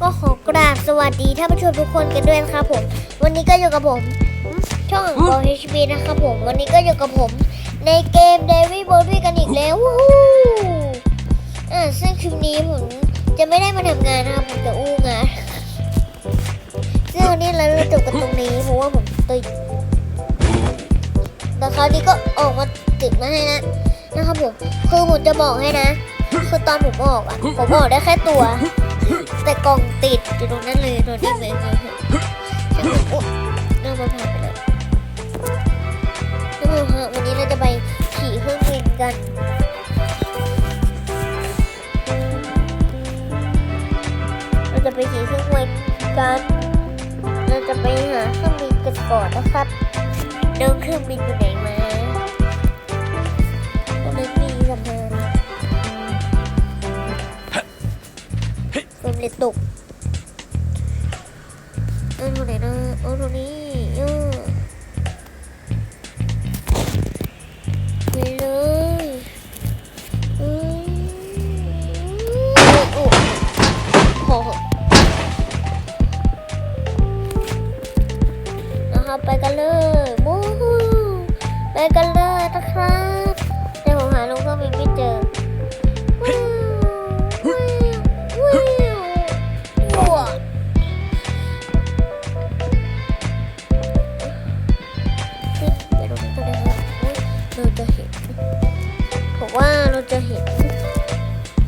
ก็ขอกราบสวัสดีท่านผู้ชมทุกคนกันด้วยนะครับผม วันนี้ก็อยู่กับผม ช่องบอ HP นะครับผม วันนี้ก็อยู่กับผม ในเกม d a v i d b o r y กันอีกแล้ววู้อ่าซึ่งคลิปนี้ผมจะไม่ได้มาทำงานนะครับผมจะอู้งานซึ่งวันนี้เราจะจบกันตรงนี้เพราะว่าผมติดแต่คราวนี้ก็ออกมาติดมาให้นะนะครับผมคือผมจะบอกให้นะ คือตอนผมออกอะ ผมออกได้แค่ตัว แต่กล่องติดอยู่ตรงนั้นเลยตอนนี้เลยช่างมันอุ๊ยน่ามาผ่านไปแล้วท่านผู้ชมฮะวันนี้เราจะไปขี่เครื่องบินกันเราจะไปขี่เครื่องบินกันเราจะไปหาเครื่องบินกันก่อนนะครับเดินเครื่องบินอยู่ไหนมา เฟรมเลยตกเออตรงไหนนะเออตรงนี้เออไปเลย เราจะเห็นผมว่าเราจะเห็น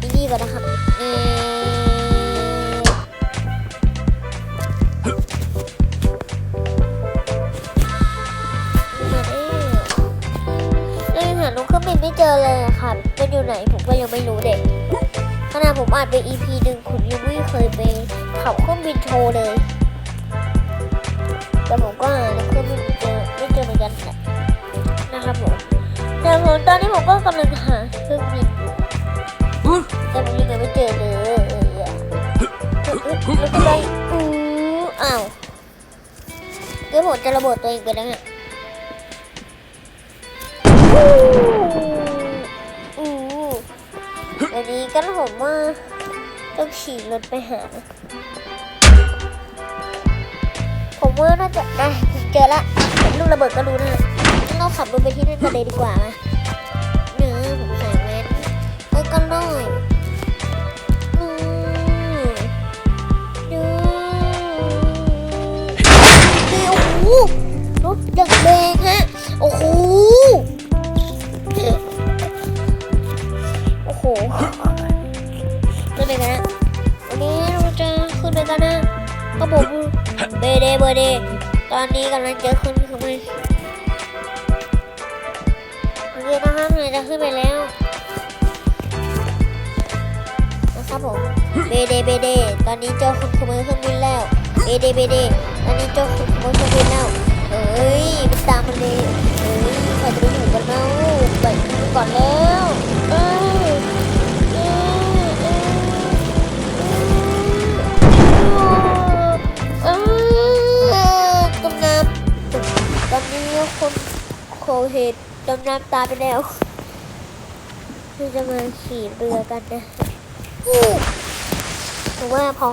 อีนี่ก่อนนะครับเอ่อมาแล้วเรายังหาลูกเครื่องบินไม่เจอเลยครับมันอยู่ไหนผมก็ยังไม่รู้เด็กขนาดผมอ่านไป EP หนึ่งคุณยังไม่เคยไปขับเครื่องบินโชว์เลย แต่ผมก็หาลูกเครื่องบิน ผมตอนนี้ผมก็กำลังหาเครื่องบินอยู่แต่ผมยังไม่เจอเลยแล้วก็ไปอู้อ้าวเดี๋ยวผมจะระเบิดตัวเองไปแล้วเนี่ยอู้อันนี้ก็ผมว่าต้องขี่รถไปหา ผมว่าน่าจะอะเจอละเห็นลูกระเบิดก็รู้นะงั้นเราขับรถไปที่นั่นกันเลยดีกว่าไหม นะครับผมเบเดเบเดตอนนี้กำลังเจะขึ้นขึ้นไปโอเคนะครับเราจะขึ้นไปแล้วนะครับผมเบเดเบเดตอนนี้เจ้าคุณขโมยเครื่องบินแล้วเบเดเบเดตอนนี้เจ้าคุณขโมยเครื่องบินแล้วเอ้ยมันตามมันเลยเอ้ยใครจะไปอยู่กันเล่าไปก่อนแล้ว โคเฮดจมน้ำตายไปแล้วเราจะมาขี่เรือกันนะผมว่าพอ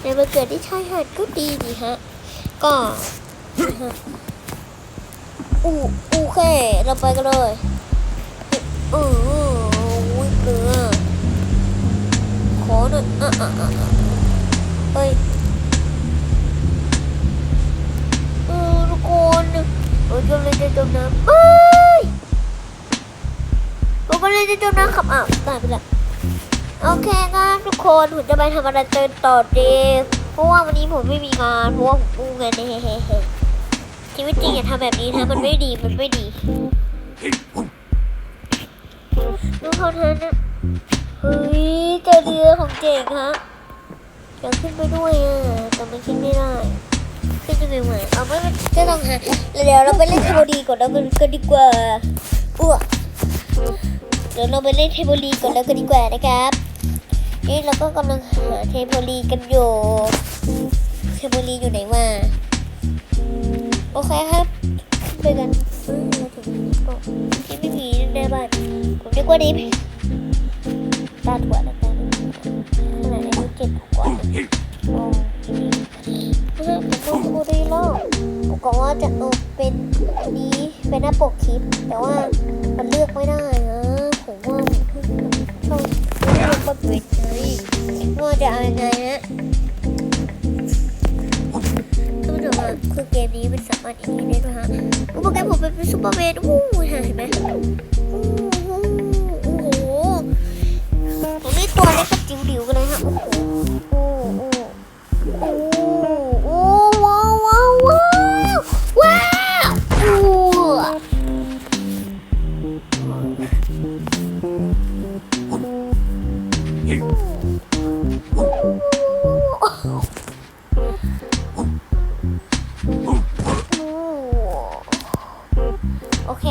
ในวันเกิดที่ชายหาดก็ดีดีฮะ ก็อูอูแค่เราไปกันเลยเอออุ้ยเกลือขอหน่อยอะอะอะอะเฮ้ย จะจมน้ำขับอ้าวตายไปแล้วโอเคครับทุกคนผมจะไปทำอะไรเตินต่อดีเพราะว่าวันนี้ผมไม่มีงานเพราะว่าผมอู้งานเฮ้เฮ้เฮ้ชีวิตจริงอย่าทำแบบนี้นะมันไม่ดีมันไม่ดีดูเขาเธอนะเฮ้ยเจอเรือของเจ๋งฮะอยากขึ้นไปด้วยอะแต่มันขึ้นไม่ได้ขึ้นยังไงวะเอาไม่เป็นจะต้องหาเดี๋ยวเราไปเล่นเทโบลีก่อนแล้วกันดีกว่าอ้วก ดี๋ยวเราไปเล่นเทโบลีก่อนแล้วกันดีกว่านะครับ นี่เราก็กำลังหาเทโพลีกันอยู่เทโพลีอยู่ไหนวะโอเคครับไปกันที่ไม่มีในบ้านผมเรียกว่าดิตาถั่วนะตาขนาดอายุเจ็ดดูก่อนโอ้เฮ้ยผมดูดีแล้วผมก็ว่าจะเอาเป็นนนี้เป็นหน้าปกคลิป แต่ว่ามันเลือกไม่ได้นะ ผมว่าต้องต้องก็เป็นเลยว่าจะเอายังไงนะท่านผู้ชมอะคือเกมนี้มันสามารถอย่างนี้ได้ด้วยฮะอุปกรณ์ผมเป็นซูเปอร์แมนอู้หูเห็นไหมอู้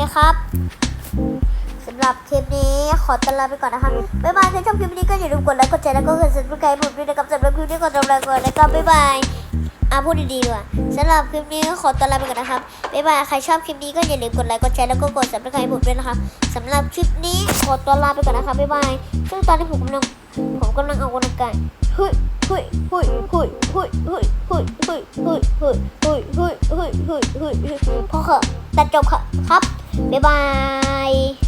คครับสำหรับคลิปนี้ขอตลาไปก่อนนะคะบ๊ายบายถ้าชอบคลิปนี้ก็อย่าลืมกดไลค์กดแชร์แล้วก็กดซับสไครต์ผมด้วยนะครับสำหรับคลิปนี้ขอตลาไปก่อนนะครับบ๊ายบายอะพูดดีๆดีว่าสำหรับคลิปนี้ขอตลาไปก่อนนะครับบ๊ายบายใครชอบคลิปนี้ก็อย่าลืมกดไลค์กดแชร์แล้วก็กดซับสไครต์ผมด้วยนะคะสำหรับคลิปนี้ขอตลาไปก่อนนะคะบ๊ายบายซึ่งตอนนี้ผมกำลังผมกำลังออกกำลังกาย ฮ้ยเฮ้ยเฮ้ยเฮ้ยเฮ้ยเฮ้ยเฮ้ยเฮ้ยเฮ้ยเฮ้ยเฮ้ยเฮ้ยเฮ้ยเฮ้ยเฮ้ยฮ้ยพอเหอะตัดจบค่ะครับ บ๊ายบาย